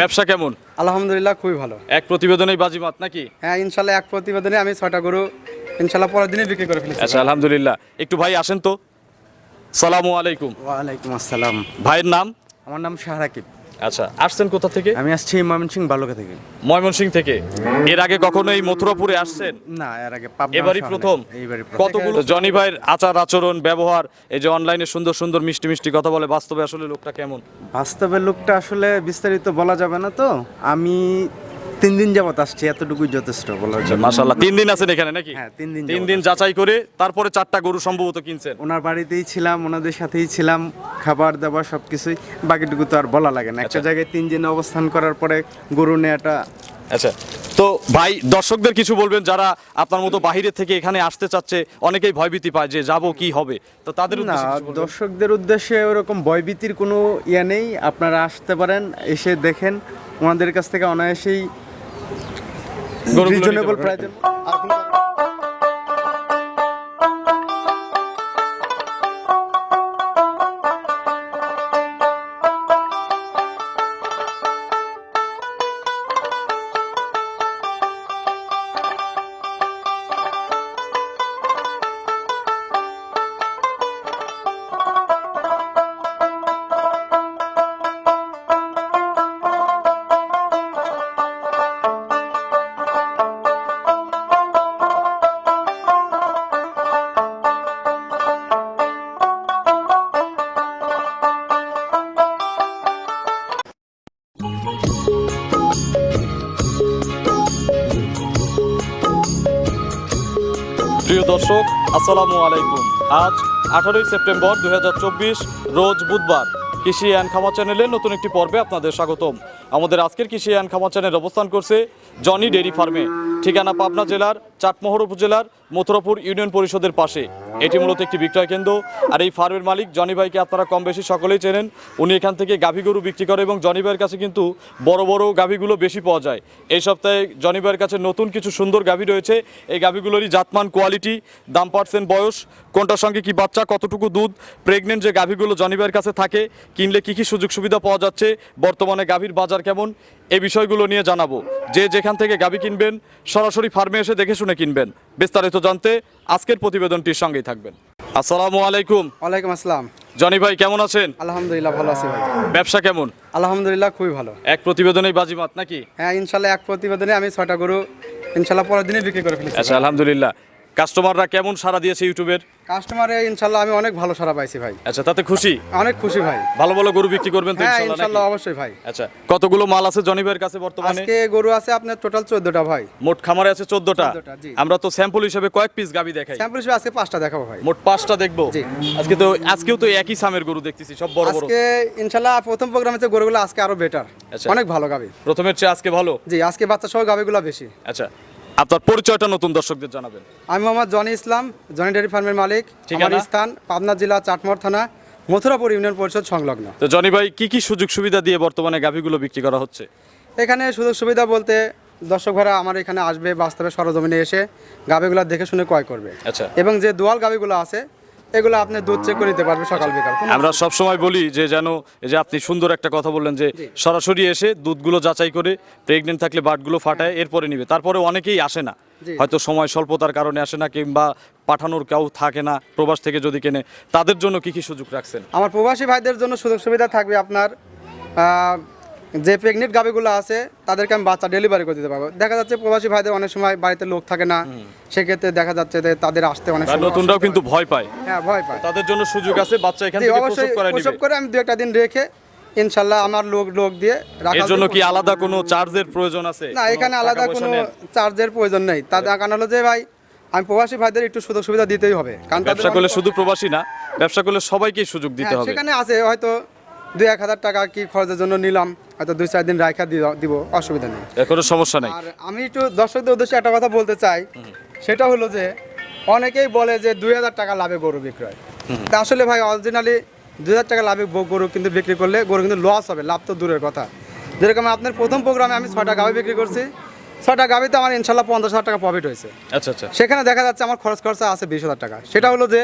ব্যবসা কেমন? আলহামদুলিল্লাহ খুবই ভালো। এক প্রতিবেদনেই বাজিমাত নাকি? হ্যাঁ ইনশাল্লাহ এক প্রতিবেদনে আমি ছটা গরু ইনশাল্লাহ পরের দিনে বিক্রি করে ফেলেছি। আচ্ছা আলহামদুলিল্লাহ। একটু ভাই আসেন তো। সালামু আলাইকুম। ওয়ালাইকুম আসসালাম। ভাইয়ের নাম? আমার নাম শাহরাকিব আচ্ছা আসছেন কোথা থেকে? আমি আসছি ময়মনসিং বালুকা থেকে। ময়মনসিং থেকে। এর আগে কখনো এই মথুরাপুরে আসছেন? না এর আগে এবারই প্রথম? প্রথম। কতগুলো? জনি ভাইয়ের আচার আচরণ ব্যবহার এই যে অনলাইনে সুন্দর সুন্দর মিষ্টি মিষ্টি কথা বলে বাস্তবে আসলে লোকটা কেমন? বাস্তবে লোকটা আসলে বিস্তারিত বলা যাবে না তো। আমি তিন দিন যাবত আসছি এতটুকুই যথেষ্ট বলার জন্য। মাশাল্লাহ তিন দিন আছেন এখানে নাকি? হ্যাঁ, তিন দিন তিন দিন যাচাই করে তারপরে চারটা গরু সম্ভবত কিনছেন। ওনার বাড়িতেই ছিলাম ওনাদের সাথেই ছিলাম খাবার দাবার সব কিছুই বাকিটুকু তো আর বলা লাগে না। একটা আচ্ছা। জায়গায় তিন দিন অবস্থান করার পরে গরু নেওয়াটা আচ্ছা তো ভাই দর্শকদের কিছু বলবেন যারা আপনার মতো বাহিরে থেকে এখানে আসতে চাচ্ছে অনেকেই ভয়ভীতি পায় যে যাব কি হবে। তো তাদের না? দর্শকদের উদ্দেশ্যে ওরকম ভয়ভীতির কোনো ইয়ে নেই আপনারা আসতে পারেন এসে দেখেন। ওনাদের কাছ থেকে অনায়াসেই রিজনেবল পারবেন। দর্শক, আসসালামু আলাইকুম। আজ আঠারোই সেপ্টেম্বর দুই হাজার চব্বিশ, রোজ বুধবার। কৃষি অ্যান্ড খামার চ্যানেলে নতুন একটি পর্বে আপনাদের স্বাগতম। আমাদের আজকের কৃষি অ্যান্ড খামা চ্যানেল অবস্থান করছে জনি ডেরি ফার্মে। ঠিকানা পাবনা জেলার, চাটমোহর উপজেলার, মথুরাপুর ইউনিয়ন পরিষদের পাশে। এটি মূলত একটি বিক্রয় কেন্দ্র। আর এই ফার্মের মালিক জনি ভাইকে আপনারা কম বেশি সকলেই চেনেন। উনি এখান থেকে গাভী গরু বিক্রি করে এবং জনি ভাইয়ের কাছে কিন্তু বড় বড় গাভীগুলো বেশি পাওয়া যায়। এই সপ্তাহে জনি ভাইয়ের কাছে নতুন কিছু সুন্দর গাভী রয়েছে। এই গাভীগুলোরই জাতমান, কোয়ালিটি, দাম পার্সেন্ট, বয়স, কোনটার সঙ্গে কি বাচ্চা, কতটুকু দুধ প্রেগনেন্ট যে গাভীগুলো জনি ভাইয়ের কাছে থাকে, কিনলে কি কি সুযোগ সুবিধা পাওয়া যাচ্ছে, বর্তমানে গাভীর বাজার কেমন এই বিষয়গুলো নিয়ে জানাব। যে যেখান থেকে গাভী কিনবেন সরাসরি ফার্মে এসে দেখে শুনে কিনবেন। বিস্তারিত জানতে আজকের প্রতিবেদনটির সঙ্গেই থাকবেন। আসসালামু আলাইকুম। ওয়ালাইকুম আসসালাম। জনি ভাই কেমন আছেন? আলহামদুলিল্লাহ ভালো আছি ভাই। ব্যবসা কেমন? আলহামদুলিল্লাহ খুবই ভালো। এক প্রতিবেদনেই বাজিমাত নাকি? হ্যাঁ ইনশাল্লাহ এক প্রতিবেদনে আমি ছয়টা গরু ইনশাল্লাহ পরের দিনে বিক্রি করে ফেলেছি। আচ্ছা আলহামদুলিল্লাহ। কাস্টমাররা কেমন সাড়া দিয়েছে ইউটিউবের কাস্টমারে ইনশাল্লাহ আমি অনেক ভালো সারা পাইছি ভাই। আচ্ছা তাতে খুশি? অনেক খুশি ভাই। ভালো ভালো গরু বিক্রি করবেন তো হ্যাঁ ইনশাল্লাহ ইনশাল্লাহ অবশ্যই ভাই। আচ্ছা কতগুলো মাল আছে জনি ভাইয়ের কাছে বর্তমানে? আজকে গরু আছে আপনার টোটাল চোদ্দটা ভাই। মোট খামারে আছে চোদ্দটা। 14টা, জি। আমরা তো স্যাম্পল হিসেবে কয়েক পিস গাবি দেখাই। স্যাম্পল হিসেবে আজকে পাঁচটা দেখাবো ভাই। মোট পাঁচটা দেখব। জি। আজকে তো আজকেও তো একই সামের গরু দেখতেছি সব বড় বড়। আজকে ইনশাল্লাহ প্রথম প্রোগ্রামে যে গরুগুলো আজকে আরও বেটার আচ্ছা। অনেক ভালো গাবি। প্রথমের চেয়ে আজকে ভালো? জি আজকে বাচ্চা সহ গাবিগুলো বেশি। আচ্ছা আপনার পরিচয়টা নতুন দর্শকদের জানাবেন। আমি মোহাম্মদ জনি ইসলাম জনি ডেয়ারি ফার্মের মালিক? আমার স্থান পাবনা জেলা চাটমোহর থানা মথুরাপুর ইউনিয়ন পরিষদ সংলগ্ন। তো জনি ভাই কি কি সুযোগ সুবিধা দিয়ে বর্তমানে গাভীগুলো বিক্রি করা হচ্ছে? এখানে সুযোগ সুবিধা বলতে দর্শক ভাড়া আমার এখানে আসবে বাস্তবে সরজমিনে এসে গাভীগুলো দেখে শুনে ক্রয় করবে। আচ্ছা। এবং যে দোয়াল গাভীগুলো আছে এগুলো আপনি দুধ চেক করে দিতে পারবে সকাল বিকাল। আমরা সব সময় বলি যে যেন এই যে আপনি সুন্দর একটা কথা বললেন যে সরাসরি এসে দুধগুলো যাচাই করে প্রেগনেন্ট থাকলে বাটগুলো ফাটায় এরপরে নিবে। তারপরে অনেকেই আসে না। হয়তো সময় স্বল্পতার কারণে আসে না কিংবা পাঠানোর কেউ থাকে না প্রবাস থেকে যদি কেনে। তাদের জন্য কি কি সুযোগ রাখছেন? আমার প্রবাসী ভাইদের জন্য সুযোগ সুবিধা থাকবে আপনার যে প্রেগনেন্ট গাবিগুলো আছে তাদেরকে আমি বাচ্চা ডেলিভারি করে দিতে পারব। দেখা যাচ্ছে প্রবাসী ভাইদের অনেক সময় বাড়িতে লোক থাকে না সেক্ষেত্রে দেখা যাচ্ছে যে তাদের আসতে অনেক সময় নতুনরাও কিন্তু ভয় পায়। হ্যাঁ। ভয় পায়। তাদের জন্য সুযোগ আছে বাচ্চা এখান থেকে প্রসব করে প্রসব করে আমি দু একটা দিন রেখে ইনশাল্লাহ আমার লোক লোক দিয়ে রাখাল এর জন্য কি আলাদা কোনো চার্জের প্রয়োজন আছে? না এখানে আলাদা কোনো চার্জের প্রয়োজন নেই। তার কারণ হলো যে ভাই আমি প্রবাসী ভাইদের একটু সুযোগ সুবিধা দিতেই হবে। কারণ ব্যবসা করলে শুধু প্রবাসী না ব্যবসা করলে সবাইকেই সুযোগ দিতে হ্যাঁ, হবে। সেখানে আছে হয়তো দুই এক হাজার টাকা কি খরচের জন্য নিলাম। হয়তো দুই চার দিন রাখা দিব অসুবিধা নেই। কোনো সমস্যা নেই? আর আমি একটু দর্শকদের উদ্দেশ্যে একটা কথা বলতে চাই। সেটা হলো যে অনেকেই বলে যে দুই হাজার টাকা লাভে গরু বিক্রয়। তা আসলে ভাই অরিজিনালি দুই হাজার টাকা লাভে গরু কিন্তু বিক্রি করলে গরু কিন্তু লস হবে লাভ তো দূরের কথা। যেরকম আপনার প্রথম প্রোগ্রামে আমি ছয়টা গাভি বিক্রি করছি। ছয়টা গাভিতে আমার ইনশাল্লাহ পঞ্চাশ হাজার টাকা প্রফিট হয়েছে। আচ্ছা আচ্ছা। সেখানে দেখা যাচ্ছে আমার খরচ খরচা আছে বিশ হাজার টাকা। সেটা হলো যে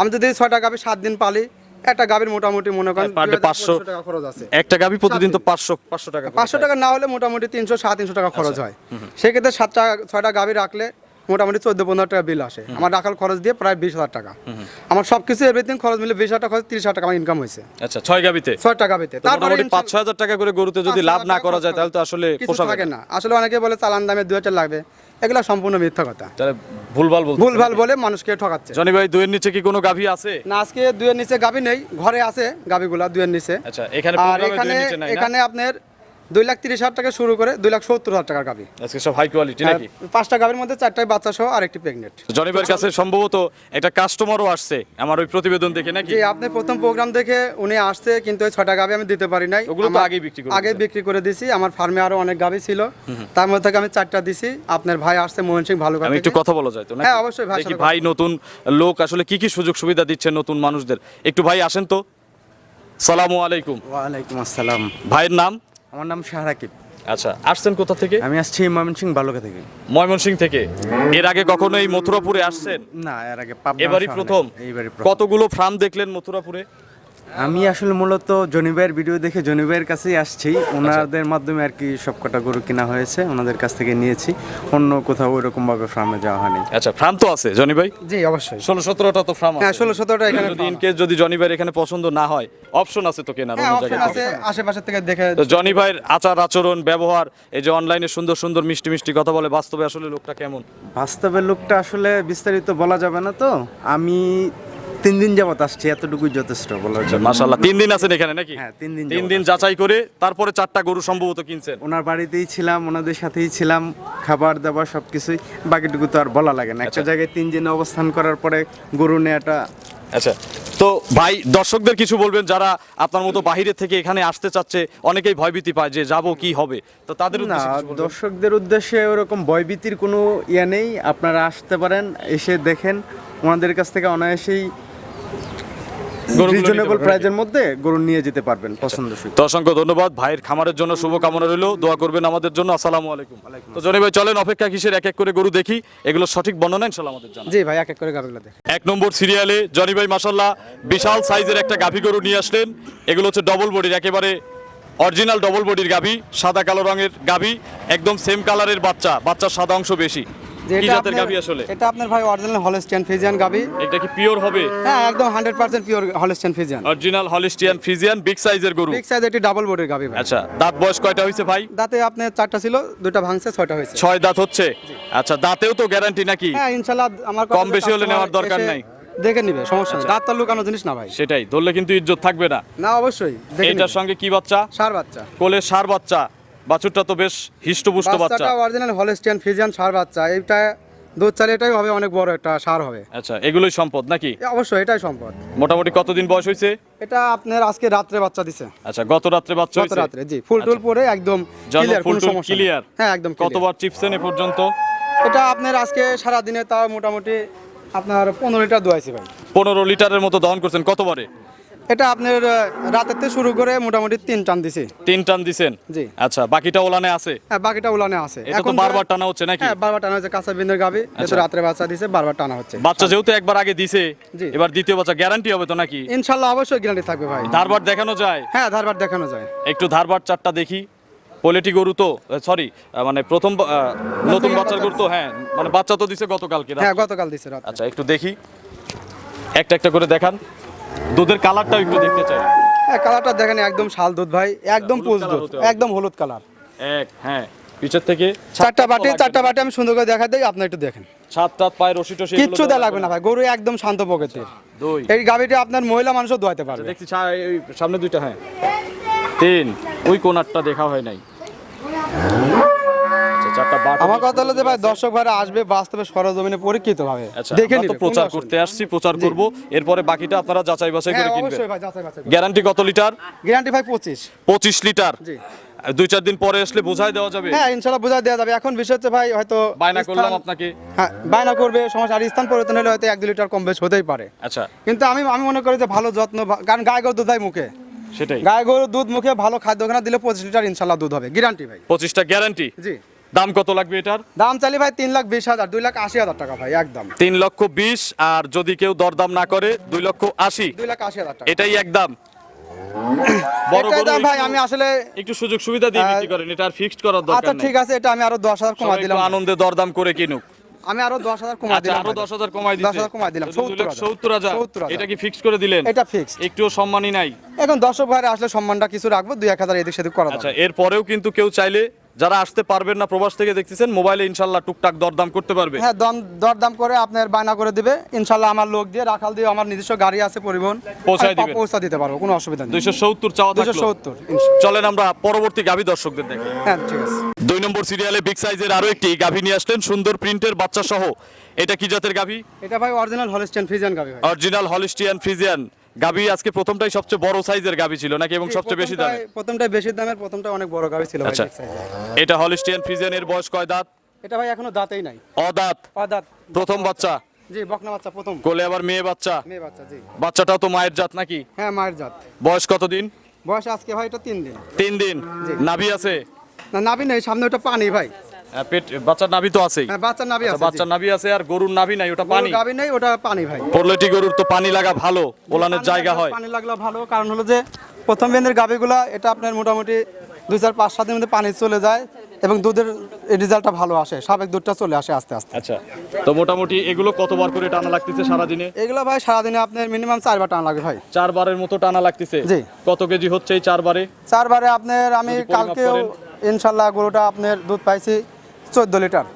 আমি যদি ছয়টা গাভি সাত দিন পালি একটা গাভীর মোটামুটি মনে করেন পাঁচশো day 2000 500 টাকা খরচ আছে। একটা গাভী প্রতিদিন তো পাঁচশো পাঁচশো টাকা পাঁচশো টাকা না হলে মোটামুটি তিনশো সাড়ে তিনশো টাকা খরচ আচ্ছা। হয় সেক্ষেত্রে সাতটা ছয়টা গাভী রাখলে মোটামুটি চোদ্দ পনেরো টাকা বিল আসে। আমার রাখাল খরচ দিয়ে প্রায় বিশ হাজার টাকা। আমার সব কিছু এভরিথিং খরচ মিলে বিশ হাজার টাকা খরচ তিরিশ হাজার টাকা আমার ইনকাম হয়েছে। আচ্ছা ছয় গাবিতে? ছয় টাকা গাভীতে তো মোটামুটি পাঁচ ছয় হাজার টাকা করে গরুতে যদি লাভ না করা যায় তাহলে তো আসলে পোষাবে থাকে না। আসলে অনেকে বলে চালান দামে দু হাজার লাগবে। এগুলো সম্পূর্ণ মিথ্যা কথা। তাহলে ভুলভাল বলতে ভুল ভালো বলে মানুষকে ঠকাচ্ছে। জনি ভাই দুইয়ের নিচে কি কোনো গাভী আছে? না আজকে দুয়ের নিচে গাভী নেই। ঘরে আছে গাভীগুলা দুয়ের নিচে। আচ্ছা এখানে আর এখানে আপনার দুই লাখ তিরিশ হাজার টাকা শুরু করে দুই লাখ সত্তর হাজার টাকার গাভী আজকে সব হাই কোয়ালিটি নাকি? পাঁচটা গাভীর মধ্যে চারটায় বাচ্চা সহ আর একটি প্রেগনেন্ট জনি ভাইয়ের কাছে সম্ভবত একটা কাস্টমারও আসছে আমার ওই প্রতিবেদন দেখে নাকি? আপনি প্রথম প্রোগ্রাম দেখে উনি আসছে কিন্তু ওই ছটা গাভী আমি দিতে পারি নাই। ওগুলো তো আগেই বিক্রি করে আগে বিক্রি করে দিছি আমার ফার্মে আরও অনেক গাভী ছিল। তার মধ্যে থেকে আমি চারটা দিছি। আপনার ভাই আসছে মোহন সিং ভালো আমি একটু কথা বলা যায় তো নাকি? হ্যাঁ, অবশ্যই ভাই দেখি ভাই নতুন লোক আসলে কি কি সুযোগ সুবিধা দিচ্ছে নতুন মানুষদের? একটু ভাই আসেন তো। সালামু আলাইকুম। ওয়ালাইকুম আসসালাম। ভাইয়ের নাম? আমার নাম শাহরাকিব আচ্ছা আসছেন কোথা থেকে? আমি আসছি ময়মনসিং বালুকা থেকে। ময়মনসিং থেকে। এর আগে কখনো এই মথুরাপুরে আসছেন? না এর আগে এবারই প্রথম। প্রথম। কতগুলো ফার্ম দেখলেন মথুরাপুরে? আমি আসলে মূলত জনিবাইয়ের ভিডিও দেখে জনিবাইয়ের কাছেই আসছি। ওনাদের মাধ্যমে আর কি সব কটা গরু কেনা হয়েছে ওনাদের কাছ থেকে নিয়েছি। অন্য কোথাও ওইরকম ভাবে ফার্মে যাওয়া হয়নি। আচ্ছা ফার্ম তো আছে জনি ভাই? জি অবশ্যই। ষোলো সতেরোটা তো ফার্ম হ্যাঁ ষোলো সতেরোটা এখানে যদি ইন কেস যদি জনি ভাইয়ের এখানে পছন্দ না হয় অপশন আছে তো কেনার হ্যাঁ অন্য জায়গায় আছে আশেপাশে থেকে দেখে তো জনি ভাইয়ের আচার আচরণ ব্যবহার এই যে অনলাইনে সুন্দর সুন্দর মিষ্টি মিষ্টি কথা বলে বাস্তবে আসলে লোকটা কেমন? বাস্তবের লোকটা আসলে বিস্তারিত বলা যাবে না তো। আমি তিন দিন যাবত আসছি এতটুকুই যথেষ্ট বলার জন্য। মাশাল্লাহ তিন দিন আছেন এখানে নাকি? হ্যাঁ, তিন দিন তিন দিন যাচাই করে তারপরে চারটা গরু সম্ভবত কিনছেন। ওনার বাড়িতেই ছিলাম ওনাদের সাথেই ছিলাম খাবার দাবার সব কিছুই বাকিটুকু তো আর বলা লাগে না। একটা জায়গায় তিন দিন অবস্থান করার পরে গরু নেওয়াটা আচ্ছা তো ভাই দর্শকদের কিছু বলবেন যারা আপনার মতো বাহিরে থেকে এখানে আসতে চাচ্ছে অনেকেই ভয়ভীতি পায় যে যাব কি হবে। তো তাদের না? দর্শকদের উদ্দেশ্যে ওরকম ভয়ভীতির কোনো ইয়ে নেই। আপনারা আসতে পারেন এসে দেখেন। ওনাদের কাছ থেকে অনায়াসেই রিজনেবল প্রাইজের মধ্যে গরু নিয়ে যেতে পারবেন পছন্দসই তো অসংখ্য ধন্যবাদ। ভাইয়ের খামারের জন্য শুভকামনা রইল। দোয়া করবেন আমাদের জন্য। আসসালামু আলাইকুম। তো জনি ভাই চলেন অপেক্ষা কিসের? এক এক করে গরু দেখি। এগুলো সঠিক বর্ণনা ইনশাল্লাহ আমাদের জানান। জি ভাই এক এক করে গাভীগুলো দেখে। এক নম্বর সিরিয়ালে জনি ভাই মাসাল্লাহ বিশাল সাইজের একটা গাভী গরু নিয়ে আসলেন। এগুলো হচ্ছে ডবল বডির একেবারে অরিজিনাল ডবল বডির গাভী সাদা কালো রঙের গাভী একদম সেম কালারের বাচ্চা বাচ্চার সাদা অংশ বেশি। কি জাতের আপনার- আসলে? এটা আপনার ভাই অরিজিনাল হলস্টিয়ান ফিজিয়ান গাভী এটা কি পিওর হবে? হ্যাঁ একদম hundred percent pure Holstein Friesian original Holstein Friesian big সাইজের গরু। বিগ সাইজ একটি ডাবল বডির গাভী ভাই। আচ্ছা দাঁত বয়স কয়টা হয়েছে ভাই? দাঁতে আপনার চারটা ছিল দুটো ভাঙছে ছয়টা হয়েছে। ছয় দাঁত হচ্ছে? আচ্ছা দাঁতেও তো গ্যারান্টি নাকি? হ্যাঁ আমার কম বেশি হলে নেওয়ার দরকার নাই। দেখে নিবে সমস্যা নেই। দাঁত লুকানো জিনিস না ভাই। সেটাই ধরলে কিন্তু ইজ্জত থাকবে না। না অবশ্যই। এটার সঙ্গে কি বাচ্চা? সার বাচ্চা। কোলে সার বাচ্চা। বাছুরটা তো বেশ হিষ্টপুষ্ট বাচ্চা। অরিজিনাল হলস্টিয়ান ফিজিয়ান সার বাচ্চা। এইটা দুধ চালে এটাই হবে অনেক বড় একটা সার হবে। আচ্ছা এগুলোই সম্পদ নাকি? অবশ্যই এটাই সম্পদ। মোটামুটি কতদিন বয়স হয়েছে? এটা আপনার আজকে রাত্রে বাচ্চা দিছে। আচ্ছা গত রাত্রে বাচ্চা গত হয়েছে? রাত্রে জি ফুল টুল পরে একদম ক্লিয়ার ফুল টুল ক্লিয়ার হ্যাঁ একদম কতবার চিপসেন এ পর্যন্ত? এটা আপনার আজকে সারা দিনে তাও মোটামুটি আপনার পনেরো লিটার দোয়াইছি ভাই। পনেরো লিটারের মতো দহন করছেন কতবারে? এটা আপনার থেকে শুরু করে মোটামুটি তিন টান দিছি। তিন টান দিছেন? জি। আচ্ছা বাকিটা ওলানে আছে? হ্যাঁ বাকিটা ওলানে আছে। এটা তো বারবার টানা হচ্ছে নাকি? হ্যাঁ বারবার টানা হচ্ছে কাঁচা বিন্দুর গাবি আচ্ছা। যেহেতু রাত্রে বাচ্চা দিছে বারবার টানা হচ্ছে। বাচ্চা যেহেতু একবার আগে দিছে জি। এবার দ্বিতীয় বাচ্চা গ্যারান্টি হবে তো নাকি? ইনশাল্লাহ অবশ্যই গ্যারান্টি থাকবে ভাই। ধারবার দেখানো যায়? হ্যাঁ ধারবার দেখানো যায়। একটু ধারবার চারটা দেখি। পোলেটি গরু তো সরি মানে প্রথম নতুন বাচ্চার গরু তো হ্যাঁ মানে বাচ্চা তো দিছে গতকালকে। হ্যাঁ গতকাল দিছে রাত আচ্ছা একটু দেখি। একটা একটা করে দেখান। দুধের কালারটাও একটু দেখতে চাই। হ্যাঁ কালারটা দেখেন একদম শাল দুধ ভাই একদম পুষ দুধ একদম হলুদ কালার। এক হ্যাঁ পিছের থেকে চারটা বাটি চারটা বাটি আমি সুন্দর করে দেখা দেই আপনি একটু দেখেন। সাত টাত পায় রশি এগুলো কিচ্ছু দেওয়া লাগবে না ভাই গরু একদম শান্ত প্রকৃতির। দুই। এই গাবিটা আপনার মহিলা মানুষও দোয়াতে পারবে। দেখছি সামনে দুইটা হ্যাঁ। তিন ওই কোনারটা দেখা হয় নাই। আচ্ছা চারটা বাট আমার কথা হলো যে ভাই দর্শক ভাইরা আসবে বাস্তবে সরজমিনে পরীক্ষিত ভাবে আচ্ছা দেখে তো প্রচার করতে আসছি প্রচার করব। এরপরে বাকিটা আপনারা যাচাই বাছাই হ্যাঁ করে কিনবেন যাচাই বাছাই গ্যারান্টি কত লিটার? গ্যারান্টি ভাই পঁচিশ। পঁচিশ লিটার? জি। দুই চার দিন পরে আসলে বোঝাই দেওয়া যাবে? হ্যাঁ ইনশাল্লাহ বোঝা দেওয়া যাবে। এখন বিষয় হচ্ছে ভাই হয়তো বায়না করলাম আপনাকে। হ্যাঁ বায়না করবে সমস্যা আর স্থান পরিবর্তন হলে হয়তো এক দু লিটার কম বেশ হতেই পারে। আচ্ছা। কিন্তু আমি আমি মনে করি যে ভালো যত্ন কারণ গায়ে গরু দুধ মুখে। সেটাই। গায়ে গরুর দুধ মুখে ভালো খাদ্য খানা দিলে পঁচিশ লিটার ইনশাল্লাহ দুধ হবে। গ্যারান্টি ভাই। পঁচিশটা গ্যারান্টি? জি। দাম কত লাগবে এটার? দাম চালি ভাই তিন লাখ বিশ হাজার দুই লাখ আশি হাজার টাকা ভাই একদম। তিন লক্ষ বিশ আর যদি কেউ দরদাম না করে দুই লক্ষ আশি। দুই লাখ আশি হাজার টাকা। এটাই একদম বড় দাম ভাই আমি আসলে একটু সুযোগ সুবিধা দিয়ে বিক্রি করেন এটা আর ফিক্সড করার আচ্ছা দরকার নেই। ঠিক আছে এটা আমি আরও দশ হাজার কমা দিলাম। আনন্দে দরদাম করে কিনুক। আমি আরও দশ হাজার কমা আচ্ছা দিলাম আরও দশ হাজার কমাই দশ হাজার কমাই দিলাম, তো দুই লাখ 70,000 সত্তর হাজার। এটা কি ফিক্স করে দিলেন? এটা সম্মানই নাই। এখন দর্শক ভাইরা আসলে সম্মানটা কিছু রাখব দুই এক হাজার এদিক সেদিক করা আচ্ছা এরপরেও কিন্তু কেউ চাইলে যারা আসতে পারবেন না প্রবাস থেকে দেখতেছেন মোবাইলে ইনশাল্লাহ টুকটাক দরদাম করতে পারবে। হ্যাঁ দম দরদাম করে আপনার বায়না করে দিবে। ইনশাল্লাহ আমার লোক দিয়ে রাখাল দিয়ে আমার নিজস্ব গাড়ি আছে পরিবহন। পৌঁছায় দিবেন। পৌঁছা দিতে পারব কোনো অসুবিধা নেই। দুইশো সত্তর চাওয়া থাকল। সত্তর চলেন আমরা পরবর্তী গাভী দর্শকদের দেখি। হ্যাঁ ঠিক আছে। দুই নম্বর সিরিয়ালে বিগ সাইজের আরও একটি গাভী নিয়ে আসলেন সুন্দর প্রিন্টের বাচ্চা সহ এটা কি জাতের গাভী? এটা ভাই অরিজিনাল হলিস্টেন ফিজিয়ান গাবি ভাই। অরিজিনাল হলিস্টিয়ান ফ্রিজিয়ান গাভী আজকে প্রথমটাই সবচেয়ে বড় সাইজের গাবি ছিল নাকি এবং সবচেয়ে বেশি দামে প্রথমটাই- বেশি দামের প্রথমটা অনেক বড় গাবি ছিল আচ্ছা। এর। এটা হলিস্টিয়ান ফ্রিজিয়ানের বয়স কয় দাঁত? এটা ভাই এখনও দাঁতেই নাই। অদাঁত। অদাঁত। প্রথম বাচ্চা? জি বকনা বাচ্চা প্রথম। কোলে আবার মেয়ে বাচ্চা? মেয়ে বাচ্চা জি। বাচ্চাটাও তো মায়ের জাত নাকি? হ্যাঁ মায়ের জাত। বয়স কতদিন? বয়স আজকে ভাই এটা তিন দিন। তিন দিন। নাভি আছে? না নাভি নেই সামনে ওটা পানি ভাই। পেট বাচ্চার নাভি তো আছেই। হ্যাঁ বাচ্চার নাভি আচ্ছা, আছে বাচ্চার নাভি আছে আর গরুর নাভি নাই ওটা পানি। গাবি নেই ওটা পানি ভাই। পরলেটি গরুর তো পানি লাগা ভালো ওলানের জায়গা হয়। পানি লাগলে ভালো কারণ হলো যে প্রথম বেনের গাবিগুলা এটা আপনার মোটামুটি দুই চার পাঁচ সাত দিনের মধ্যে পানি চলে যায় এবং দুধের রেজাল্টটা ভালো আসে সাবেক দুধটা চলে আসে আস্তে আস্তে। আচ্ছা তো মোটামুটি এগুলো কতবার করে টানা লাগতেছে সারাদিনে? এগুলো ভাই সারাদিনে আপনার মিনিমাম চারবার টানা লাগে ভাই। চারবারের মতো টানা লাগতেছে? জি। কত কেজি হচ্ছে এই চারবারে? চারবারে আপনার আমি কালকেও ইনশাল্লাহ গরুটা আপনার দুধ পাইছি চোদ্দ লিটার।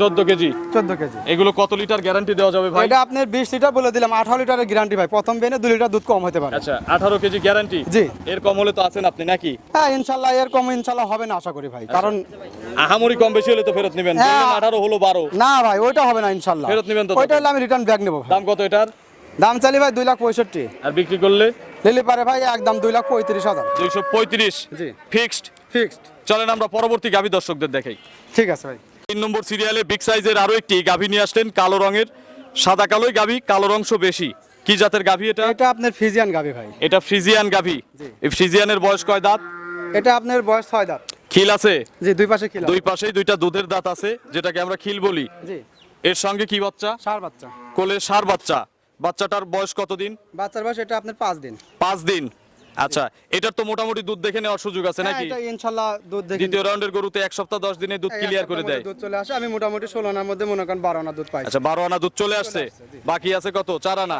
চোদ্দ কেজি? চোদ্দ কেজি। এগুলো কত লিটার গ্যারান্টি দেওয়া যাবে ভাই? এটা আপনার বিশ লিটার বলে দিলাম আঠারো লিটারের গ্যারান্টি ভাই। প্রথম বেনে দু লিটার দুধ কম হতে পারে। আচ্ছা আঠারো কেজি গ্যারান্টি জি। এর কম হলে তো আছেন আপনি নাকি? হ্যাঁ ইনশাল্লাহ এর কম ইনশাল্লাহ হবে না আশা করি ভাই। কারণ আহামরি কম বেশি হলে তো ফেরত নেবেন। হ্যাঁ। আঠারো হলো বারো। না ভাই ওইটা হবে না ইনশাল্লাহ। ফেরত নিবেন তো ওইটা হলে আমি রিটার্ন ব্যাগ নেব দাম কত এটার? দাম চালি ভাই দুই লাখ পঁয়ষট্টি। আর বিক্রি করলে? লিলি পারে ভাই একদম দুই লাখ পঁয়ত্রিশ হাজার। দুইশো পঁয়ত্রিশ। জি। ফিক্সড ফিক্সড চলেন আমরা পরবর্তী গাভী দর্শকদের দেখাই। ঠিক আছে ভাই। তিন নম্বর সিরিয়ালে বিগ সাইজের আরও একটি গাভী নিয়ে আসলেন কালো রঙের। সাদা কালোই গাভী কালো অংশ বেশি। কি জাতের গাভী এটা? এটা আপনার ফ্রিজিয়ান গাভী ভাই। এটা ফ্রিজিয়ান গাভী। জি। এই ফ্রিজিয়ানের বয়স কয় দাঁত? এটা আপনার বয়স ছয় দাঁত। খিল আছে? জি দুই পাশে কিলো দুই পাশেই দুইটা দুধের দাঁত আছে যেটাকে আমরা খিল বলি। জি। এর সঙ্গে কি বাচ্চা? সার বাচ্চা। কোলে সার বাচ্চা। বাচ্চাটার বয়স কতদিন? বাচ্চার বয়স এটা আপনার পাঁচ দিন। পাঁচ দিন। আচ্ছা এটার তো মোটামুটি দুধ দেখে নেওয়ার সুযোগ আছে হ্যাঁ, নাকি? এটা ইনশাল্লাহ দুধ দেখে দ্বিতীয় রাউন্ডের গরুতে এক সপ্তাহ দশ দিনে দুধ ক্লিয়ার করে দেয়। দুধ চলে আসে। আমি মোটামুটি ষোলো আনার মধ্যে মনে করেন বারো আনা দুধ পাই আচ্ছা বারো আনা দুধ চলে আসছে। বাকি আছে কত? চার আনা।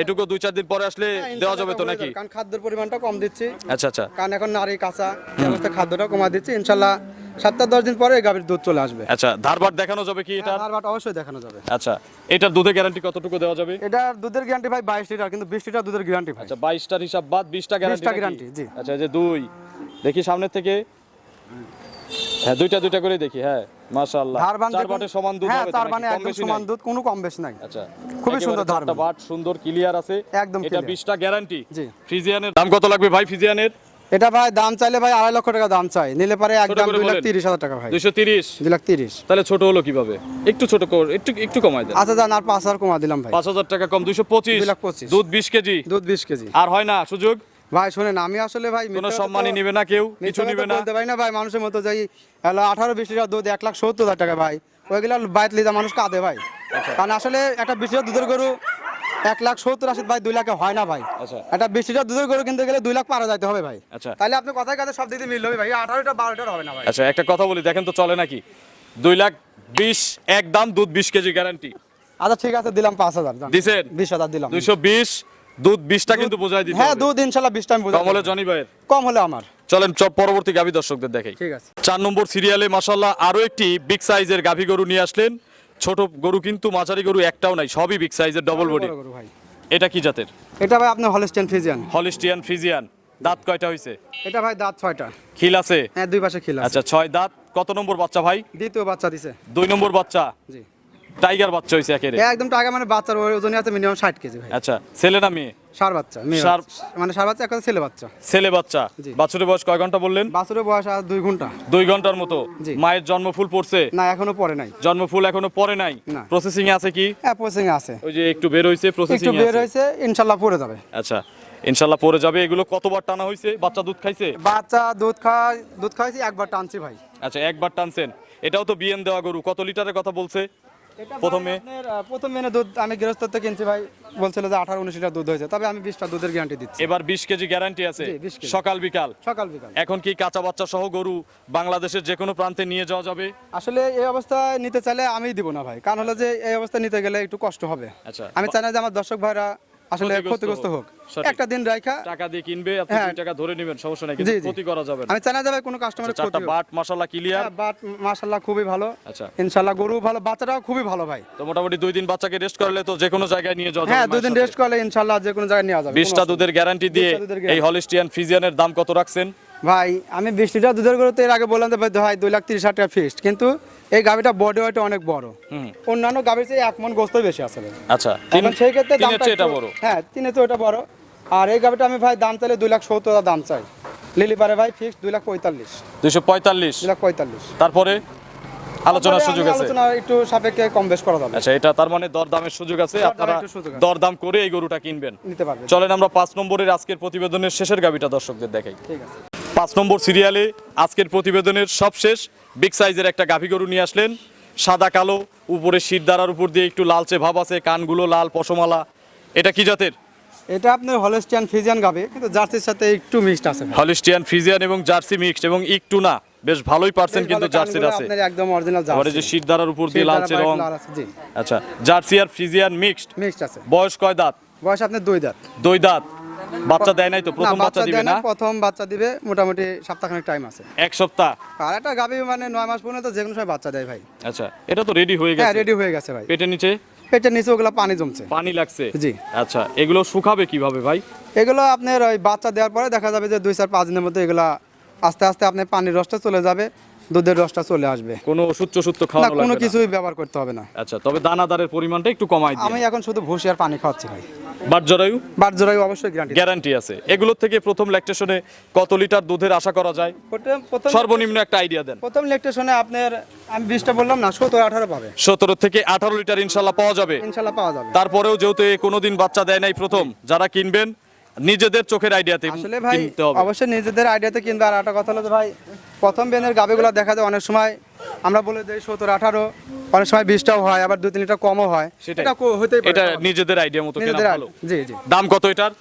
এটুকু দুই চার দিন পরে আসলে হ্যাঁ, দেওয়া যাবে তো নাকি? কারণ খাদ্যের পরিমাণটা কম দিচ্ছি। আচ্ছা আচ্ছা। কারণ এখন নারী কাঁচা খাদ্যটা কমা দিচ্ছি। ইনশাল্লাহ সপ্তাহ দশ দিন পরে গাভীর দুধ চলে আসবে। আচ্ছা ধারবার দেখানো যাবে কি এটা? ধারবাট অবশ্যই দেখানো যাবে। আচ্ছা এটার দুধের গ্যারান্টি কতটুকু দেওয়া যাবে? এটা দুধের গ্যারান্টি ভাই বাইশ লিটার কিন্তু বিশ লিটার দুধের গ্যারান্টি ভাই। আচ্ছা বাইশটার হিসাব বাদ বিশটা গ্যারান্টি 20টা guarantee, জি। আচ্ছা যে দুই দেখি সামনের থেকে। হ্যাঁ দুইটা দুইটা করে দেখি হ্যাঁ মাশাআল্লাহ। চার বাটে সমান দুধ হ্যাঁ হবে চার একদম সমান দুধ কোনো কম বেশ নাই। আচ্ছা। খুবই সুন্দর চারটা ধারবান। বাট সুন্দর ক্লিয়ার আছে। একদম এটা clear। 20টা গ্যারান্টি জি। ফ্রিজিয়ানের দাম কত লাগবে ভাই ফ্রিজিয়ানের? এটা ভাই দাম চাইলে ভাই আড়াই লক্ষ টাকা দাম চাই। নিলে পারে একদম দুই লাখ তিরিশ হাজার টাকা ভাই। 230 দুই লাখ তিরিশ। তাহলে ছোট হলো কীভাবে? একটু ছোট কর একটু একটু কমাই দেন। আচ্ছা যান আর পাঁচ হাজার কমা দিলাম ভাই। পাঁচ হাজার টাকা কম দুইশো পঁচিশ। দুই লাখ পঁচিশ। দুধ বিশ কেজি। দুধ বিশ কেজি। আর হয় না সুযোগ? ভাই শোনেন আমি আসলে ভাই কোনো সম্মানই নিবে না কেউ কিছু কথা নিবে না। বলতে পারি না ভাই মানুষের মতো যাই হলো আঠারো বিশ লিটার দুধ এক লাখ সত্তর হাজার টাকা ভাই। ওইগুলো বাইত লিটার মানুষ কাঁদে ভাই। আচ্ছা। কারণ আসলে একটা বিশ লিটার দুধের গরু এক লাখ সত্তর আশি ভাই দুই লাখে হয় না ভাই। আচ্ছা। একটা বিশ লিটার দুধের গরু কিনতে গেলে দুই লাখ পারা যাইতে হবে ভাই। আচ্ছা। তাহলে আপনি কথায় কাছে সব দিক দিয়ে মিল ভাই আঠারো লিটার বারো লিটার হবে না ভাই। আচ্ছা একটা কথা বলি দেখেন তো চলে নাকি? দুই লাখ বিশ এক দাম দুধ বিশ কেজি গ্যারান্টি আচ্ছা ঠিক আছে দিলাম পাঁচ হাজার। দিছেন? বিশ হাজার দিলাম। দুইশো বিশ দুধ বিশটা কিন্তু বোঝাই দিতে হ্যাঁ দুধ ইনশাল্লাহ বিশটা আমি কম হলে জনি ভাইয়ের। কম হলে আমার। চলেন চ- পরবর্তী গাভী দর্শকদের দেখাই। ঠিক আছে। চার নম্বর সিরিয়ালে আরও একটি বিগ সাইজের গাভী গরু নিয়ে আসলেন। ছোট গরু কিন্তু মাঝারি গরু একটাও নাই সবই বিগ সাইজের ডবল বডি এটা কি জাতের? এটা ভাই আপনার হলস্টেন ফিজিয়ান হলিস্টিয়ান ফ্রিজিয়ান। দাঁত কয়টা হয়েছে এটা ভাই দাঁত ছয়টা। খিল আছে? হ্যাঁ দুই পাশে খিল আছে। আচ্ছা ছয় দাঁত কত নম্বর বাচ্চা ভাই? দ্বিতীয় বাচ্চা দিছে। দুই নম্বর বাচ্চা? জি। টাইগার বাচ্চা হয়েছে একেবারে? এ একদম টাকা মানে বাচ্চার ওজনই আছে মিনিমাম ষাট কেজি ভাই। আচ্ছা ছেলে না মেয়ে? সার বাচ্চা মেয়ে বাচ্চা। মানে সার বাচ্চা একটা ছেলে বাচ্চা। ছেলে বাচ্চা। বাছুরের বয়স কয় ঘণ্টা বললেন? বাছুরের বয়স আর দুই ঘণ্টা। দুই ঘণ্টার মতো। মায়ের জন্মফুল পড়ছে? না এখনও পরে নাই। জন্মফুল এখনও পরে নাই? প্রসেসিং এ আছে কি? হ্যাঁ প্রসেসিং আছে। ওই যে একটু বের হয়েছে প্রসেসিং একটু বের হয়েছে ইনশাল্লাহ পরে যাবে। আচ্ছা ইনশাল্লাহ পরে যাবে। এগুলো কতবার টানা হয়েছে বাচ্চা দুধ খাইছে? বাচ্চা দুধ খায় দুধ খাওয়াইছি একবার টানছি ভাই। আচ্ছা একবার টানছেন। এটাও তো বিএন দেওয়া গরু। কত লিটারের কথা বলছে? প্রথমে? প্রথম মেনে দুধ আমি গৃহস্থ থেকে কিনছি ভাই বলছিল যে আঠারো উনিশ লিটার দুধ হয়েছে। তবে আমি বিশটা দুধের গ্যারান্টি দিচ্ছি। এবার বিশ কেজি গ্যারান্টি আছে। জি, 20 কেজি। সকাল বিকাল? সকাল বিকাল। এখন কি কাঁচা বাচ্চা সহ গরু বাংলাদেশের যে কোনো প্রান্তে নিয়ে যাওয়া যাবে? আসলে এই অবস্থা নিতে চাইলে আমি দিব না ভাই। কারণ হলো যে এই অবস্থা নিতে গেলে একটু কষ্ট হবে। আচ্ছা। আমি চাই না যে আমার দর্শক ভাইরা আসলে ক্ষতিগ্রস্ত হোক। একটা দিন রাখা টাকা দিয়ে কিনবে আপনি হ্যাঁ। টাকা ধরে নেবেন সমস্যা নাই কিন্তু। ক্ষতি করা যাবে না আমি যাবে কোনো কাস্টমারের ক্ষতি হোক। বাট মাশাআল্লাহ ক্লিয়ার বাট মাশাআল্লাহ খুবই ভালো আচ্ছা ইনশাল্লাহ গরু ভালো বাচ্চাটাও খুবই ভালো ভাই তো মোটামুটি দুই দিন বাচ্চাকে রেস্ট করলে তো যে কোনো জায়গায় নিয়ে যাওয়া যাবে হ্যাঁ দুই দিন রেস্ট করলে ইনশাল্লাহ যে কোনো জায়গায় নিয়ে যাবে বিশটা কোনো দুধের গ্যারান্টি দিয়ে এই। হলিস্টিয়ান ফিজিয়ানের দাম কত রাখছেন ভাই আমি বিশ লিটার দুধের গরু তো এর আগে বললাম ভাই ভাই দুই লাখ তিরিশ হাজার টাকা ফিক্সড কিন্তু এই গাভিটা বডি ওয়েট অনেক বড়। অন্যান্য গাভির চেয়ে এক মন গোস্ত বেশি আছে আচ্ছা সেই ক্ষেত্রে দামটা এটা বড়? হ্যাঁ তিনের চেয়ে ওটা বড়। আর এই গাভিটা আমি ভাই দাম চাইলে দুই লাখ সত্তর দাম চাই। লিলি পারে ভাই ফিক্সড দুই লাখ পঁয়তাল্লিশ। দুইশো পঁয়তাল্লিশ? দুই লাখ পঁয়তাল্লিশ। তারপরে আলোচনার সুযোগ আছে? আলোচনা একটু সাপেক্ষে কম বেশ করা যাবে। আচ্ছা এটা তার মানে দরদামের সুযোগ আছে? আপনারা আছে। দরদাম করে এই গরুটা কিনবেন। নিতে পারবে। চলেন আমরা পাঁচ নম্বরের আজকের প্রতিবেদনের শেষের গাবিটা দর্শকদের দেখাই। ঠিক আছে। পাঁচ নম্বর সিরিয়ালে আজকের প্রতিবেদনের সবশেষ বিগ সাইজের একটা গাভী গরু নিয়ে আসলেন। সাদা কালো উপরে শিরদারার উপর দিয়ে একটু লালচে ভাব আছে কানগুলো লাল পশমালা। এটা কি জাতের? এটা আপনার হলেস্টিয়ান ফিজিয়ান গাবে কিন্তু জার্সির সাথে একটু মিক্সড আছে। হলিস্টিয়ান ফ্রিজিয়ান এবং জার্সি মিক্সড এবং একটু না বেশ ভালোই পার্সেন্ট কিন্তু জার্সির আছে। আপনার একদম অরিজিনাল এই যে জার্সি। শিরদারার উপর দিয়ে লালচে রং। জি। আচ্ছা জার্সি আর ফিজিয়ান মিক্সড। মিক্সড আছে। বয়স কয় দাঁত? বয়স আপনার দুই দাঁত। দুই দাঁত। বাচ্চা দেয় নাই তো? প্রথম বাচ্চা দিবে না? প্রথম বাচ্চা দিবে মোটামুটি সপ্তাহখানেক টাইম আছে। এক সপ্তাহ? আর একটা গাবি মানে নয় মাস পর্যন্ত যে কোনো সময় বাচ্চা দেয় ভাই। আচ্ছা এটা তো রেডি হয়ে গেছে। হ্যাঁ রেডি হয়ে গেছে ভাই। পেটের নিচে? পেটের নিচে ওগুলো পানি জমছে। পানি লাগছে? জি। আচ্ছা এগুলো শুকাবে কীভাবে ভাই? এগুলো আপনার ওই বাচ্চা দেওয়ার পরে দেখা যাবে যে দুই চার পাঁচ দিনের মধ্যে এগুলা আস্তে আস্তে আপনার পানির রসটা চলে যাবে। দুধের রসটা চলে আসবে। কোনো ওষুধ টষুধ তো না খাওয়ানো কোনো লাগবে না। কিছুই ব্যবহার করতে হবে না। আচ্ছা তবে দানাদারের পরিমাণটা একটু কমাই আমি এখন শুধু ভুসি আর পানি খাওয়াচ্ছি ভাই। বাট জরায়ু? বাট জোড়াই অবশ্যই গ্যারান্টি গ্যারান্টি আছে। এগুলোর থেকে প্রথম ল্যাকটেশনে কত লিটার দুধের আশা করা যায়? প্রথম সর্বনিম্ন একটা আইডিয়া দেন। প্রথম লেকটেশনে আপনার আমি বিশটা বললাম না সতেরো আঠারো পাবে। সতেরো থেকে আঠারো লিটার ইনশাল্লাহ পাওয়া যাবে। ইনশাল্লাহ পাওয়া যাবে। তারপরেও যেহেতু কোনোদিন বাচ্চা দেয় নাই প্রথম যারা কিনবেন নিজেদের চোখের আইডিয়াতে আসলে ভাই কিনতে হবে। অবশ্যই নিজেদের আইডিয়াতে কিনবে। আর একটা কথা হলো ভাই প্রথম বেনের গাবেগুলো দেখা যায় অনেক সময় আমরা বলে দিই সতেরো আঠারো অনেক সময় বিশটাও হয় আবার দু তিনটা কমও হয়। সেটা এটা হতেই পারে। এটা নিজেদের আইডিয়া মতো নিজেদের জি জি। দাম কত এটার?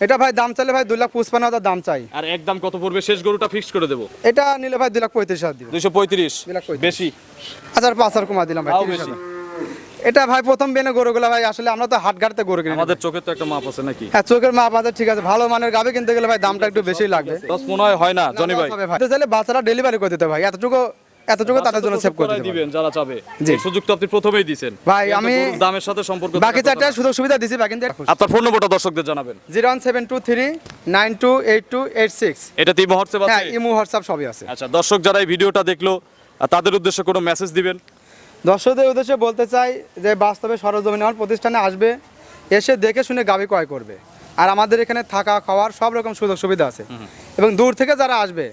এটা ভাই দাম চাইলে ভাই দুই লাখ পঁচপান্ন হাজার দাম চাই। আর এক দাম কত পড়বে? শেষ গরুটা ফিক্স করে দেবো। এটা নিলে ভাই দুই লাখ পঁয়ত্রিশ হাজার দিবে। দুইশো পঁয়ত্রিশ। বেশি? হাজার পাঁচ হাজার কমা দিলাম ভাই বেশি। এটা ভাই প্রথম বেনে গরুগুলো ভাই আসলে আমরা তো হাট ঘাটতে গরু কিনি। আমাদের চোখে তো একটা মাপ আছে নাকি? হ্যাঁ চোখের মাপ আছে ঠিক আছে। ভালো মানের গাবে কিনতে গেলে ভাই দামটা একটু বেশি লাগবে। দশ মনে হয় হয় না জনি ভাই। দিতে বাচ্চারা ডেলিভারি করে দিতে ভাই এতটুকু এতটুকু তাদের জন্য সেভ করে দিবেন যারা চাবে। এই সুযোগ তো আপনি প্রথমেই দিছেন। ভাই, আমি- দামের সাথে সম্পর্ক বাকি চারটা সুযোগ সুবিধা দিছি কিন্তু আপনার ফোন নম্বরটা দর্শকদের জানাবেন। Zero one seven two three nine two eight two eight six. এটা তিন হোয়াটসঅ্যাপ হ্যাঁ আছে ইমো হোয়াটসঅ্যাপ সবই আছে। আচ্ছা দর্শক যারা এই ভিডিওটা দেখল তাদের উদ্দেশ্যে কোনো মেসেজ দিবেন? দর্শকদের উদ্দেশ্যে বলতে চাই যে বাস্তবে সরজমিন আমার প্রতিষ্ঠানে আসবে এসে দেখে শুনে গাবি ক্রয় করবে। আর আমাদের এখানে থাকা খাওয়ার সব রকম সুযোগ সুবিধা আছে। এবং দূর থেকে যারা আসবে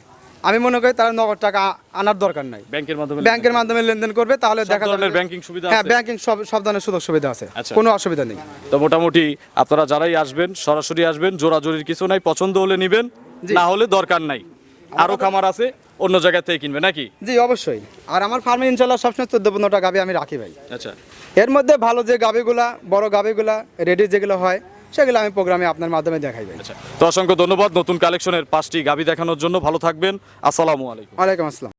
আমি মনে করি তারা নগদ টাকা আনার দরকার নাই। ব্যাংকের মাধ্যমে ব্যাংকের মাধ্যমে লেনদেন করবে তাহলে দেখা যাবে ব্যাংকিং সুবিধা হ্যাঁ? ব্যাংকিং সব সব ধরনের সুযোগ সুবিধা আছে। আচ্ছা। কোনো অসুবিধা নেই। তো মোটামুটি আপনারা যারাই আসবেন সরাসরি আসবেন জোরাজোরির কিছু নাই পছন্দ হলে নিবেন। না হলে দরকার নাই। আরও খামার আছে। অন্য জায়গা থেকে কিনবে নাকি? জি অবশ্যই। আর আমার ফার্মে ইনশাল্লাহ সবসময় চোদ্দ পনেরোটা গাবি আমি রাখি ভাই। আচ্ছা। এর মধ্যে ভালো যে গাবিগুলা বড় গাবিগুলা রেডি যেগুলো হয় সেগুলো আমি প্রোগ্রামে আপনার মাধ্যমে দেখাই ভাই। আচ্ছা। তো অসংখ্য ধন্যবাদ নতুন কালেকশনের পাঁচটি গাবি দেখানোর জন্য। ভালো থাকবেন। আসসালামু আলাইকুম। আলাইকুম আসসালাম।